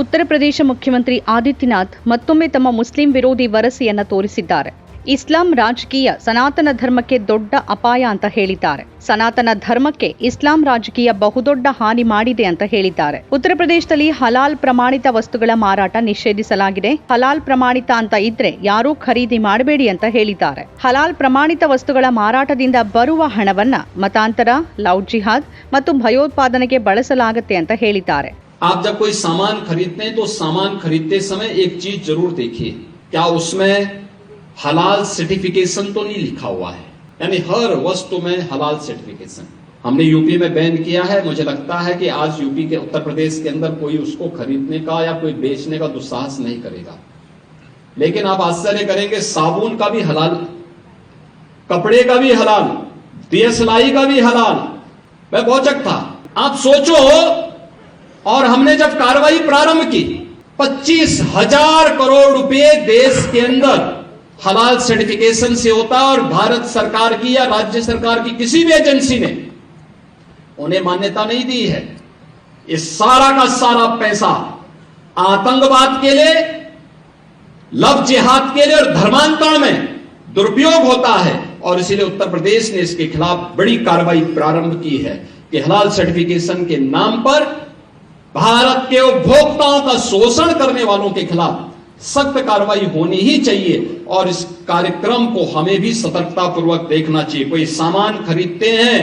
ಉತ್ತರ ಪ್ರದೇಶ ಮುಖ್ಯಮಂತ್ರಿ ಆದಿತ್ಯನಾಥ್ ಮತ್ತೊಮ್ಮೆ ತಮ್ಮ ಮುಸ್ಲಿಂ ವಿರೋಧಿ ವರಸೆಯನ್ನು ತೋರಿಸಿದ್ದಾರೆ. ಇಸ್ಲಾಂ ರಾಜಕೀಯ ಸನಾತನ ಧರ್ಮಕ್ಕೆ ದೊಡ್ಡ ಅಪಾಯ ಅಂತ ಹೇಳಿದ್ದಾರೆ. ಸನಾತನ ಧರ್ಮಕ್ಕೆ ಇಸ್ಲಾಂ ರಾಜಕೀಯ ಬಹುದೊಡ್ಡ ಹಾನಿ ಮಾಡಿದೆ ಅಂತ ಹೇಳಿದ್ದಾರೆ. ಉತ್ತರ ಪ್ರದೇಶದಲ್ಲಿ ಹಲಾಲ್ ಪ್ರಮಾಣಿತ ವಸ್ತುಗಳ ಮಾರಾಟ ನಿಷೇಧಿಸಲಾಗಿದೆ. ಹಲಾಲ್ ಪ್ರಮಾಣಿತ ಅಂತ ಇದ್ರೆ ಯಾರೂ ಖರೀದಿ ಮಾಡಬೇಡಿ ಅಂತ ಹೇಳಿದ್ದಾರೆ. ಹಲಾಲ್ ಪ್ರಮಾಣಿತ ವಸ್ತುಗಳ ಮಾರಾಟದಿಂದ ಬರುವ ಹಣವನ್ನ ಮತಾಂತರ, ಲೌಡ್ ಜಿಹಾದ್ ಮತ್ತು ಭಯೋತ್ಪಾದನೆಗೆ ಬಳಸಲಾಗುತ್ತೆ ಅಂತ ಹೇಳಿದ್ದಾರೆ. आप जब कोई सामान खरीदते हैं तो सामान खरीदते समय एक चीज़ ज़रूर देखिए। क्या उसमें हलाल सर्टिफिकेशन तो नहीं लिखा हुआ है? यानी हर वस्तु में हलाल सर्टिफिकेशन हमने यूपी में बैन किया है, मुझे लगता है कि आज यूपी के उत्तर प्रदेश के अंदर कोई उसको खरीदने का या कोई बेचने का दुस्साहस नहीं करेगा। लेकिन आप आश्चर्य करेंगे, साबुन का भी हलाल, कपड़े का भी हलाल दियसलाई का भी हलाल। मैं बहुचक था। आप सोचो और हमने जब कार्रवाई प्रारंभ की, पच्चीस हज़ार करोड़ रुपए देश के अंदर हलाल सर्टिफिकेशन से होता और भारत सरकार की या राज्य सरकार की किसी भी एजेंसी ने उन्हें मान्यता नहीं दी है। ये सारा का सारा पैसा आतंकवाद के लिए, लव जिहाद के लिए और धर्मांतरण में दुरुपयोग होता है और इसीलिए उत्तर प्रदेश ने इसके खिलाफ बड़ी कार्रवाई प्रारंभ की है कि हलाल सर्टिफिकेशन के नाम पर भारत के उपभोक्ताओं का शोषण करने वालों के खिलाफ सख्त कार्रवाई होनी ही चाहिए और इस कार्यक्रम को हमें भी सतर्कता पूर्वक देखना चाहिए कोई सामान खरीदते हैं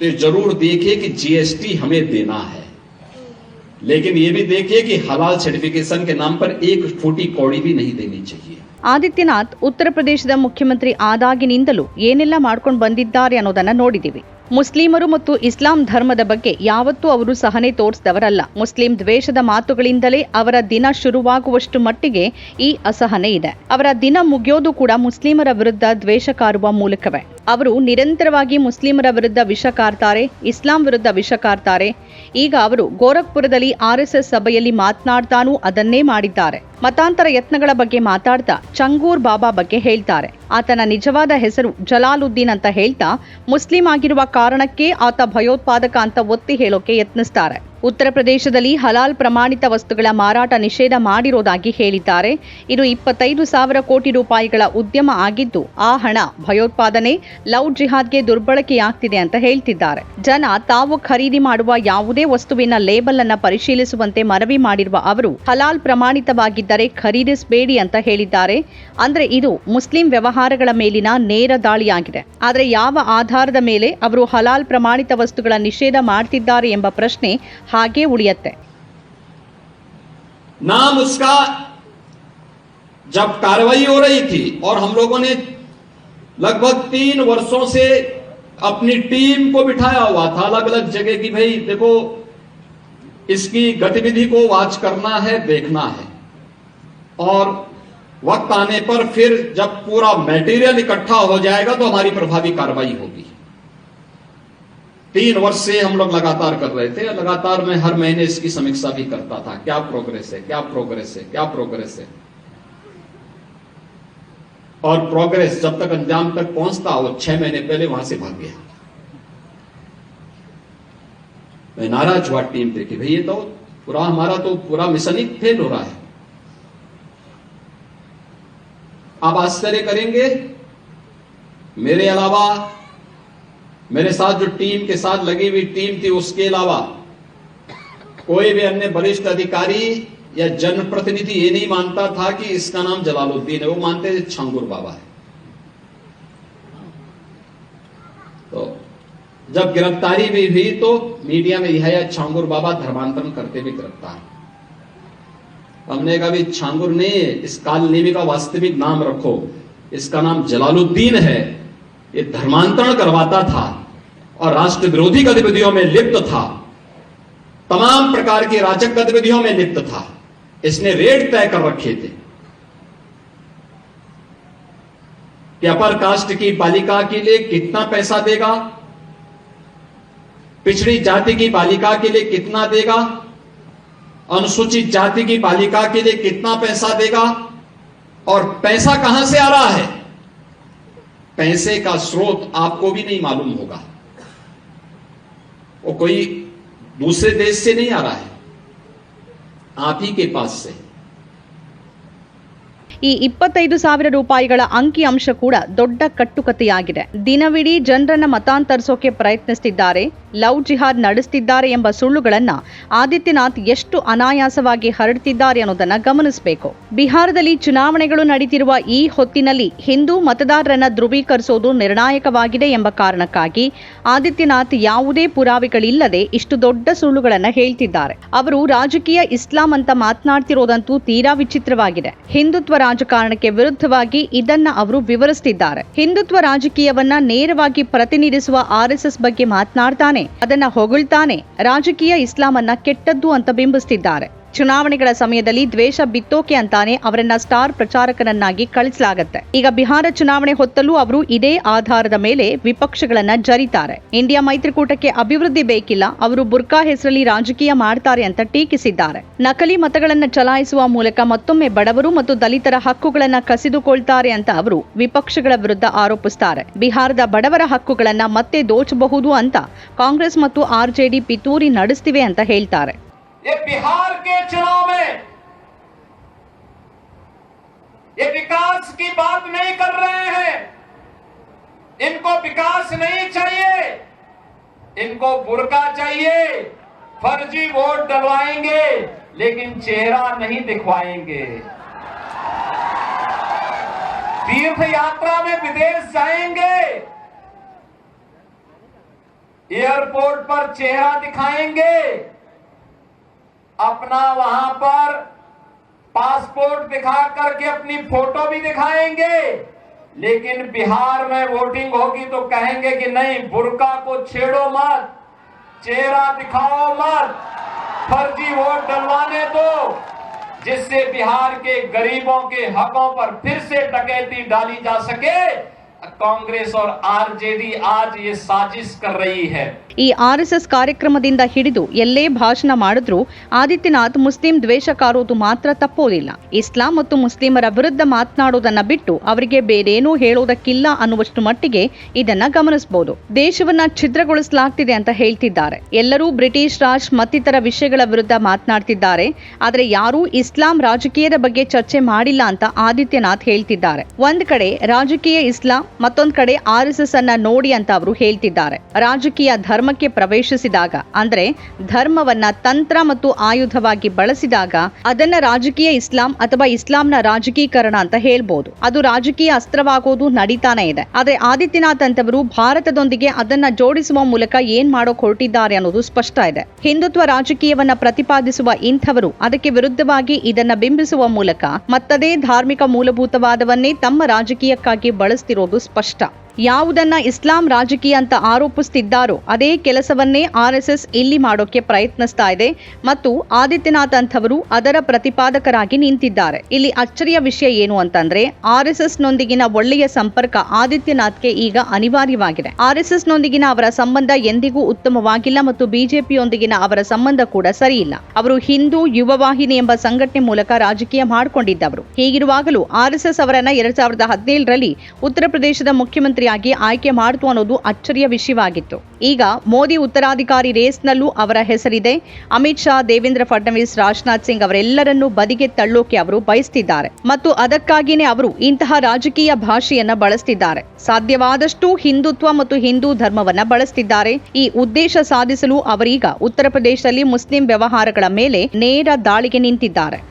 तो ये जरूर देखिए कि जीएसटी हमें देना है लेकिन ये भी देखिए कि हलाल सर्टिफिकेशन के नाम पर एक फूटी कौड़ी भी नहीं देनी चाहिए ಆದಿತ್ಯನಾಥ್ ಉತ್ತರ ಪ್ರದೇಶದ ಮುಖ್ಯಮಂತ್ರಿ ಆದಾಗಿನಿಂದಲೂ ಏನೆಲ್ಲ ಮಾಡ್ಕೊಂಡು ಬಂದಿದ್ದಾರೆ ಅನ್ನೋದನ್ನ ನೋಡಿದೀವಿ ಮುಸ್ಲಿಮರು ಮತ್ತು ಇಸ್ಲಾಂ ಧರ್ಮದ ಬಗ್ಗೆ ಯಾವತ್ತೂ ಅವರು ಸಹನೆ ತೋರಿಸಿದವರಲ್ಲ. ಮುಸ್ಲಿಂ ದ್ವೇಷದ ಮಾತುಗಳಿಂದಲೇ ಅವರ ದಿನ ಶುರುವಾಗುವಷ್ಟು ಮಟ್ಟಿಗೆ ಈ ಅಸಹನೆ ಇದೆ. ಅವರ ದಿನ ಮುಗಿಯೋದು ಕೂಡ ಮುಸ್ಲಿಮರ ವಿರುದ್ಧ ದ್ವೇಷ ಕಾರುವ ಮೂಲಕವೇ. ಅವರು ನಿರಂತರವಾಗಿ ಮುಸ್ಲಿಮರ ವಿರುದ್ಧ ವಿಷ ಕಾರ್ತಾರೆ, ಇಸ್ಲಾಂ ವಿರುದ್ಧ ವಿಷ ಕಾರ್ತಾರೆ. ಈಗ ಅವರು ಗೋರಖ್ಪುರದಲ್ಲಿ ಆರ್ಎಸ್ಎಸ್ ಸಭೆಯಲ್ಲಿ ಮಾತನಾಡ್ತಾನೂ ಅದನ್ನೇ ಮಾಡಿದ್ದಾರೆ. ಮತಾಂತರ ಯತ್ನಗಳ ಬಗ್ಗೆ ಮಾತಾಡ್ತಾ ಚಂಗೂರ್ ಬಾಬಾ ಬಗ್ಗೆ ಹೇಳ್ತಾರೆ. ಆತನ ನಿಜವಾದ ಹೆಸರು ಜಲಾಲುದ್ದೀನ್ ಅಂತ ಹೇಳ್ತಾ ಮುಸ್ಲಿಂ ಆಗಿರುವ ಕಾರಣಕ್ಕೆ ಆತ ಭಯೋತ್ಪಾದಕ ಅಂತ ಒತ್ತಿ ಹೇಳೋಕೆ ಯತ್ನಿಸ್ತಾರೆ. ಉತ್ತರ ಪ್ರದೇಶದಲ್ಲಿ ಹಲಾಲ್ ಪ್ರಮಾಣಿತ ವಸ್ತುಗಳ ಮಾರಾಟ ನಿಷೇಧ ಮಾಡಿರೋದಾಗಿ ಹೇಳಿದ್ದಾರೆ. ಇದು ಇಪ್ಪತ್ತೈದು ಸಾವಿರ ಕೋಟಿ ರೂಪಾಯಿಗಳ ಉದ್ಯಮ ಆಗಿದ್ದು, ಆ ಹಣ ಭಯೋತ್ಪಾದನೆ, ಲವ್ ಜಿಹಾದ್ಗೆ ದುರ್ಬಳಕೆಯಾಗ್ತಿದೆ ಅಂತ ಹೇಳ್ತಿದ್ದಾರೆ. ಜನ ತಾವು ಖರೀದಿ ಮಾಡುವ ಯಾವುದೇ ವಸ್ತುವಿನ ಲೇಬಲ್ ಅನ್ನು ಪರಿಶೀಲಿಸುವಂತೆ ಮನವಿ ಮಾಡಿರುವ ಅವರು, ಹಲಾಲ್ ಪ್ರಮಾಣಿತವಾಗಿದ್ದರೆ ಖರೀದಿಸಬೇಡಿ ಅಂತ ಹೇಳಿದ್ದಾರೆ. ಅಂದ್ರೆ ಇದು ಮುಸ್ಲಿಂ ವ್ಯವಹಾರಗಳ ಮೇಲಿನ ನೇರ ದಾಳಿಯಾಗಿದೆ. ಆದರೆ ಯಾವ ಆಧಾರದ ಮೇಲೆ ಅವರು ಹಲಾಲ್ ಪ್ರಮಾಣಿತ ವಸ್ತುಗಳ ನಿಷೇಧ ಮಾಡ್ತಿದ್ದಾರೆ ಎಂಬ ಪ್ರಶ್ನೆ ಹಾಗೇ ಉಳಿಯತ್ತೆ नाम उसका जब कार्रवाई हो रही थी और हम लोगों ने लगभग तीन वर्षों से अपनी टीम को बिठाया हुआ था अलग अलग जगह की भाई देखो इसकी गतिविधि को वाच करना है देखना है और वक्त आने पर फिर जब पूरा मटेरियल इकट्ठा हो जाएगा तो हमारी प्रभावी कार्रवाई होगी तीन वर्ष से हम लोग लगातार कर रहे थे, लगातार मैं हर महीने इसकी समीक्षा भी करता था, क्या प्रोग्रेस है, क्या प्रोग्रेस है, क्या प्रोग्रेस है। और प्रोग्रेस जब तक अंजाम तक पहुँचता वो छह महीने पहले वहाँ से भाग गया। मैं नाराज़ हुआ टीम देखी भाई ये तो पूरा हमारा तो पूरा मिशन ही फेल हो रहा है। आप आश्चर्य करेंगे, मेरे अलावा मेरे साथ जो टीम के साथ लगी हुई टीम थी, उसके अलावा कोई भी अन्य वरिष्ठ अधिकारी या जनप्रतिनिधि ये नहीं मानता था कि इसका नाम जलालुद्दीन है। वो मानते थे छांगुर बाबा है। तो जब गिरफ्तारी भी हुई तो मीडिया में यह है, छांगुर बाबा धर्मांतरण करते भी गिरफ़्तार हमने कहा भी छांगुर ने इस कालनेमी का वास्तविक नाम रखो। इसका नाम जलालुद्दीन है। ये धर्मांतरण करवाता था। और राष्ट्र विरोधी गतिविधियों में लिप्त था। तमाम प्रकार की राजक गतिविधियों में लिप्त था। इसने रेट तय कर रखे थे। कि अपर कास्ट की बालिका के लिए कितना पैसा देगा? पिछड़ी जाति की बालिका के लिए कितना देगा? अनुसूचित जाति की बालिका के लिए कितना पैसा देगा? और पैसा कहाँ से आ रहा है? पैसे का स्रोत आपको भी नहीं मालूम होगा। वो कोई दूसरे देश से नहीं आ रहा है आप ही के पास से ಈ ಇಪ್ಪತ್ತೈದು ಸಾವಿರ ರೂಪಾಯಿಗಳ ಅಂಕಿ ಅಂಶ ಕೂಡ ದೊಡ್ಡ ಕಟ್ಟುಕತೆಯಾಗಿದೆ ದಿನವಿಡೀ ಜನರನ್ನ ಮತಾಂತರಿಸೋಕೆ ಪ್ರಯತ್ನಿಸುತ್ತಿದ್ದಾರೆ ಲವ್ ಜಿಹಾದ್ ನಡೆಸ್ತಿದ್ದಾರೆ ಎಂಬ ಸುಳ್ಳುಗಳನ್ನ ಆದಿತ್ಯನಾಥ್ ಎಷ್ಟು ಅನಾಯಾಸವಾಗಿ ಹರಡುತ್ತಿದ್ದಾರೆ ಅನ್ನೋದನ್ನ ಗಮನಿಸಬೇಕು. ಬಿಹಾರದಲ್ಲಿ ಚುನಾವಣೆಗಳು ನಡೀತಿರುವ ಈ ಹೊತ್ತಿನಲ್ಲಿ ಹಿಂದೂ ಮತದಾರರನ್ನ ಧ್ರುವೀಕರಿಸೋದು ನಿರ್ಣಾಯಕವಾಗಿದೆ ಎಂಬ ಕಾರಣಕ್ಕಾಗಿ ಆದಿತ್ಯನಾಥ್ ಯಾವುದೇ ಪುರಾವೆಗಳಿಲ್ಲದೆ ಇಷ್ಟು ದೊಡ್ಡ ಸುಳ್ಳುಗಳನ್ನ ಹೇಳ್ತಿದ್ದಾರೆ. ಅವರು ರಾಜಕೀಯ ಇಸ್ಲಾಂ ಅಂತ ಮಾತನಾಡ್ತಿರೋದಂತೂ ತೀರಾ ವಿಚಿತ್ರವಾಗಿದೆ. ಹಿಂದುತ್ವ ರಾಜಕಾರಣಕ್ಕೆ ವಿರುದ್ಧವಾಗಿ ಇದನ್ನ ಅವರು ವಿವರಿಸುತ್ತಿದ್ದಾರೆ ಹಿಂದುತ್ವ ರಾಜಕೀಯವನ್ನ ನೇರವಾಗಿ ಪ್ರತಿನಿಧಿಸುವ ಆರ್ಎಸ್ಎಸ್ ಬಗ್ಗೆ ಮಾತನಾಡ್ತಾನೆ. ಅದನ್ನ ಹೊಗಳ್ತಾನೆ. ರಾಜಕೀಯ ಇಸ್ಲಾಮನ್ನ ಕೆಟ್ಟದ್ದು ಅಂತ ಬಿಂಬಿಸ್ತಿದ್ದಾರೆ. ಚುನಾವಣೆಗಳ ಸಮಯದಲ್ಲಿ ದ್ವೇಷ ಬಿತ್ತೋಕೆ ಅಂತಾನೆ ಅವರನ್ನ ಸ್ಟಾರ್ ಪ್ರಚಾರಕನನ್ನಾಗಿ ಕಳಿಸಲಾಗುತ್ತೆ. ಈಗ ಬಿಹಾರ ಚುನಾವಣೆ ಹೊತ್ತಲ್ಲೂ ಅವರು ಇದೇ ಆಧಾರದ ಮೇಲೆ ವಿಪಕ್ಷಗಳನ್ನ ಜರಿತಾರೆ. ಇಂಡಿಯಾ ಮೈತ್ರಿಕೂಟಕ್ಕೆ ಅಭಿವೃದ್ಧಿ ಬೇಕಿಲ್ಲ, ಅವರು ಬುರ್ಕಾ ಹೆಸರಲ್ಲಿ ರಾಜಕೀಯ ಮಾಡ್ತಾರೆ ಅಂತ ಟೀಕಿಸಿದ್ದಾರೆ. ನಕಲಿ ಮತಗಳನ್ನ ಚಲಾಯಿಸುವ ಮೂಲಕ ಮತ್ತೊಮ್ಮೆ ಬಡವರು ಮತ್ತು ದಲಿತರ ಹಕ್ಕುಗಳನ್ನ ಕಸಿದುಕೊಳ್ತಾರೆ ಅಂತ ಅವರು ವಿಪಕ್ಷಗಳ ವಿರುದ್ಧ ಆರೋಪಿಸುತ್ತಾರೆ ಬಿಹಾರದ ಬಡವರ ಹಕ್ಕುಗಳನ್ನ ಮತ್ತೆ ದೋಚಬಹುದು ಅಂತ ಕಾಂಗ್ರೆಸ್ ಮತ್ತು ಆರ್ಜೆಡಿ ಪಿತೂರಿ ನಡೆಸ್ತಿವೆ ಅಂತ ಹೇಳ್ತಾರೆ. ये बिहार के चुनाव में ये विकास की बात नहीं कर रहे हैं। इनको विकास नहीं चाहिए। इनको बुरका चाहिए। फर्जी वोट डलवाएँगे, लेकिन चेहरा नहीं दिखवाएँगे। तीर्थ यात्रा में विदेश जाएँगे। एयरपोर्ट पर चेहरा दिखाएँगे। अपना वहाँ पर पासपोर्ट दिखा करके अपनी फ़ोटो भी दिखाएँगे। लेकिन बिहार में वोटिंग होगी तो कहेंगे कि नहीं, बुरका को छेड़ो मत, चेहरा दिखाओ मत, फर्जी वोट डलवाने दो, जिससे बिहार के गरीबों के हकों पर फिर से डकैती डाली जा सके। कांग्रेस और आरजेडी आज ये साजिश कर रही है ಈ ಆರ್ಎಸ್ಎಸ್ ಕಾರ್ಯಕ್ರಮದಿಂದ ಹಿಡಿದು ಎಲ್ಲೇ ಭಾಷಣ ಮಾಡಿದ್ರೂ ಆದಿತ್ಯನಾಥ್ ಮುಸ್ಲಿಂ ದ್ವೇಷ ಕಾರೋದು ಮಾತ್ರ ತಪ್ಪೋದಿಲ್ಲ ಇಸ್ಲಾಂ ಮತ್ತು ಮುಸ್ಲಿಮರ ವಿರುದ್ಧ ಮಾತನಾಡೋದನ್ನ ಬಿಟ್ಟು ಅವರಿಗೆ ಬೇರೇನೂ ಹೇಳೋದಕ್ಕಿಲ್ಲ ಅನ್ನುವಷ್ಟು ಮಟ್ಟಿಗೆ ಇದನ್ನ ಗಮನಿಸಬಹುದು ದೇಶವನ್ನ ಛಿದ್ರಗೊಳಿಸಲಾಗ್ತಿದೆ ಅಂತ ಹೇಳ್ತಿದ್ದಾರೆ ಎಲ್ಲರೂ ಬ್ರಿಟಿಷ್ ರಾಜ್ ಮತ್ತಿತರ ವಿಷಯಗಳ ವಿರುದ್ಧ ಮಾತನಾಡ್ತಿದ್ದಾರೆ ಆದರೆ ಯಾರೂ ಇಸ್ಲಾಂ ರಾಜಕೀಯದ ಬಗ್ಗೆ ಚರ್ಚೆ ಮಾಡಿಲ್ಲ ಅಂತ ಆದಿತ್ಯನಾಥ್ ಹೇಳ್ತಿದ್ದಾರೆ ಒಂದ್ ಕಡೆ ರಾಜಕೀಯ ಇಸ್ಲಾಂ ಮತ್ತೊಂದ್ ಕಡೆ ಆರ್ ಎಸ್ ಎಸ್ ಅನ್ನ ನೋಡಿ ಅಂತ ಅವರು ಹೇಳ್ತಿದ್ದಾರೆ. ರಾಜಕೀಯ ಧರ್ಮಕ್ಕೆ ಪ್ರವೇಶಿಸಿದಾಗ, ಅಂದ್ರೆ ಧರ್ಮವನ್ನ ತಂತ್ರ ಮತ್ತು ಆಯುಧವಾಗಿ ಬಳಸಿದಾಗ ಅದನ್ನ ರಾಜಕೀಯ ಇಸ್ಲಾಂ ಅಥವಾ ಇಸ್ಲಾಂನ ರಾಜಕೀಕರಣ ಅಂತ ಹೇಳ್ಬೋದು. ಅದು ರಾಜಕೀಯ ಅಸ್ತ್ರವಾಗೋದು ನಡೀತಾನೆ ಇದೆ. ಆದ್ರೆ ಆದಿತ್ಯನಾಥ್ ಅಂತವರು ಭಾರತದೊಂದಿಗೆ ಅದನ್ನ ಜೋಡಿಸುವ ಮೂಲಕ ಏನ್ ಮಾಡೋಕ್ ಹೊರಟಿದ್ದಾರೆ ಅನ್ನೋದು ಸ್ಪಷ್ಟ ಇದೆ. ಹಿಂದುತ್ವ ರಾಜಕೀಯವನ್ನ ಪ್ರತಿಪಾದಿಸುವ ಇಂಥವರು ಅದಕ್ಕೆ ವಿರುದ್ಧವಾಗಿ ಇದನ್ನ ಬಿಂಬಿಸುವ ಮೂಲಕ ಮತ್ತದೇ ಧಾರ್ಮಿಕ ಮೂಲಭೂತವಾದವನ್ನೇ ತಮ್ಮ ರಾಜಕೀಯಕ್ಕಾಗಿ ಬಳಸ್ತಿರೋದು ಸ್ಪಷ್ಟ ಯಾವುದನ್ನ ಇಸ್ಲಾಂ ರಾಜಕೀಯ ಅಂತ ಆರೋಪಿಸ್ತಿದ್ದಾರೋ ಅದೇ ಕೆಲಸವನ್ನೇ ಆರ್ಎಸ್ಎಸ್ ಇಲ್ಲಿ ಮಾಡೋಕೆ ಪ್ರಯತ್ನಿಸ್ತಾ ಇದೆ ಮತ್ತು ಆದಿತ್ಯನಾಥ್ ಅಂಥವರು ಅದರ ಪ್ರತಿಪಾದಕರಾಗಿ ನಿಂತಿದ್ದಾರೆ. ಇಲ್ಲಿ ಅಚ್ಚರಿಯ ವಿಷಯ ಏನು ಅಂತಂದ್ರೆ ಆರ್ಎಸ್ಎಸ್ ನೊಂದಿಗಿನ ಒಳ್ಳೆಯ ಸಂಪರ್ಕ ಆದಿತ್ಯನಾಥ್ಗೆ ಈಗ ಅನಿವಾರ್ಯವಾಗಿದೆ. ಆರ್ಎಸ್ಎಸ್ ನೊಂದಿಗಿನ ಅವರ ಸಂಬಂಧ ಎಂದಿಗೂ ಉತ್ತಮವಾಗಿಲ್ಲ ಮತ್ತು ಬಿಜೆಪಿಯೊಂದಿಗಿನ ಅವರ ಸಂಬಂಧ ಕೂಡ ಸರಿಯಿಲ್ಲ. ಅವರು ಹಿಂದೂ ಯುವವಾಹಿನಿ ಎಂಬ ಸಂಘಟನೆ ಮೂಲಕ ರಾಜಕೀಯ ಮಾಡಿಕೊಂಡಿದ್ದವರು. ಹೀಗಿರುವಾಗಲೂ ಆರ್ಎಸ್ಎಸ್ ಅವರನ್ನ ಎರಡ್ ಸಾವಿರದ ಹದಿನೇಳರಲ್ಲಿ ಉತ್ತರ ಪ್ರದೇಶದ ಮುಖ್ಯಮಂತ್ರಿಯಾಗಿ ಆಯ್ಕೆ ಮಾಡಿತು ಅನ್ನೋದು ಅಚ್ಚರಿಯ ವಿಷಯವಾಗಿತ್ತು. ಈಗ ಮೋದಿ ಉತ್ತರಾಧಿಕಾರಿ ರೇಸ್ನಲ್ಲೂ ಅವರ ಹೆಸರಿದೆ. ಅಮಿತ್ ಶಾ, ದೇವೇಂದ್ರ ಫಡ್ನವೀಸ್, ರಾಜನಾಥ್ ಸಿಂಗ್ ಅವರೆಲ್ಲರನ್ನೂ ಬದಿಗೆ ತಳ್ಳೋಕೆ ಅವರು ಬಯಸ್ತಿದ್ದಾರೆ. ಮತ್ತು ಅದಕ್ಕಾಗಿಯೇ ಅವರು ಇಂತಹ ರಾಜಕೀಯ ಭಾಷೆಯನ್ನ ಬಳಸ್ತಿದ್ದಾರೆ. ಸಾಧ್ಯವಾದಷ್ಟು ಹಿಂದುತ್ವ ಮತ್ತು ಹಿಂದೂ ಧರ್ಮವನ್ನ ಬಳಸ್ತಿದ್ದಾರೆ. ಈ ಉದ್ದೇಶ ಸಾಧಿಸಲು ಅವರೀಗ ಉತ್ತರ ಪ್ರದೇಶದಲ್ಲಿ ಮುಸ್ಲಿಂ ವ್ಯವಹಾರಗಳ ಮೇಲೆ ನೇರ ದಾಳಿಗೆ ನಿಂತಿದ್ದಾರೆ.